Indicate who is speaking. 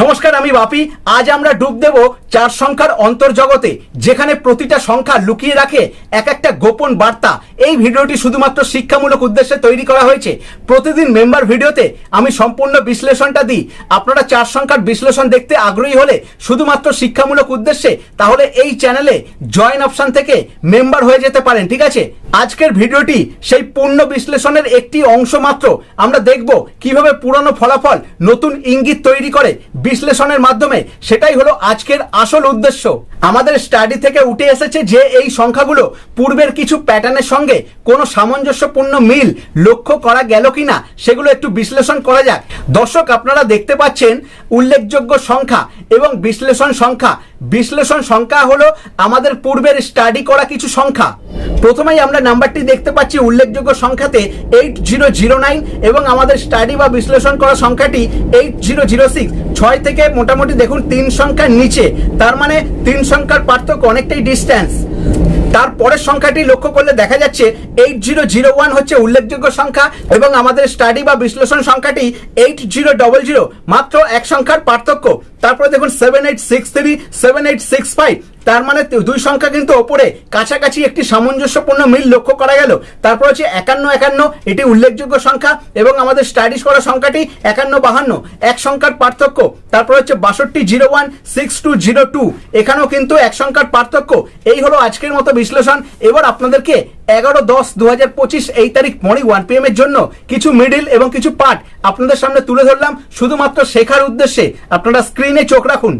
Speaker 1: নমস্কার, আমি বাপি। আজ আমরা ডুব দেব চার সংখ্যার অন্তর্জগতে, যেখানে প্রতিটা সংখ্যা লুকিয়ে রাখে এক একটা গোপন বার্তা। এই ভিডিওটি শুধুমাত্র শিক্ষামূলক উদ্দেশ্যে তৈরি করা হয়েছে। প্রতিদিন মেম্বার ভিডিওতে আমি সম্পূর্ণ বিশ্লেষণটা দিই। আপনারা চার সংখ্যার বিশ্লেষণ দেখতে আগ্রহী হলে শুধুমাত্র শিক্ষামূলক উদ্দেশ্যে, তাহলে এই চ্যানেলে জয়েন অপশন থেকে মেম্বার হয়ে যেতে পারেন, ঠিক আছে? আজকের ভিডিওটি সেই পূর্ণ বিশ্লেষণের একটি অংশ মাত্র। আমরা দেখব কীভাবে পুরনো ফলাফল নতুন ইঙ্গিত তৈরি করে বিশ্লেষণের মাধ্যমে। সেটাই হলো আজকের আসল উদ্দেশ্য। আমাদের স্টাডি থেকে উঠে এসেছে যে এই সংখ্যাগুলো পূর্বের কিছু প্যাটার্নের সঙ্গে কোনো সামঞ্জস্যপূর্ণ মিল লক্ষ্য করা গেল কিনা, সেগুলো একটু বিশ্লেষণ করা যাক। দর্শক, আপনারা দেখতে পাচ্ছেন উল্লেখযোগ্য সংখ্যা এবং বিশ্লেষণ সংখ্যা। বিশ্লেষণ সংখ্যা হলো আমাদের পূর্বের স্টাডি করা কিছু সংখ্যা। প্রথমেই আমরা নাম্বারটি দেখতে পাচ্ছি উল্লেখযোগ্য সংখ্যাতে এইট জিরো জিরো নাইন এবং আমাদের স্টাডি বা বিশ্লেষণ করা সংখ্যাটি এইট জিরো জিরো সিক্স ছয় থেকে মোটামুটি দেখুন তিন সংখ্যার নিচে, তার মানে তিন সংখ্যার পার্থক্য অনেকটাই ডিস্ট্যান্স তার পরের সংখ্যাটি লক্ষ্য করলে দেখা যাচ্ছে এইট জিরো জিরো ওয়ান হচ্ছে উল্লেখযোগ্য সংখ্যা এবং আমাদের স্টাডি বা বিশ্লেষণ সংখ্যাটি এইট জিরো ডবল জিরো মাত্র এক সংখ্যার পার্থক্য। তারপরে দেখুন seven eight six three seven eight six five তার মানে দুই সংখ্যা কিন্তু ওপরে। কাছাকাছি একটি সামঞ্জস্যপূর্ণ মিল লক্ষ্য করা গেল। তারপর হচ্ছে একান্ন একান্ন, এটি উল্লেখযোগ্য সংখ্যা এবং আমাদের স্টাডিজ করা সংখ্যাটি একান্ন বাহান্ন। এক সংখ্যার পার্থক্য, তারপর হচ্ছে বাষট্টি zero one, six two zero two. এখানেও কিন্তু এক সংখ্যার পার্থক্য। এই হলো আজকের মতো বিশ্লেষণ। এবার আপনাদেরকে এগারো দশ দু হাজার পঁচিশ এই তারিখ মর্নিং ওয়ান পি এর জন্য কিছু মিডিল এবং কিছু পার্ট আপনাদের সামনে তুলে ধরলাম। শুধুমাত্র শেখার উদ্দেশ্যে আপনারা স্ক্রিনে চোখ রাখুন।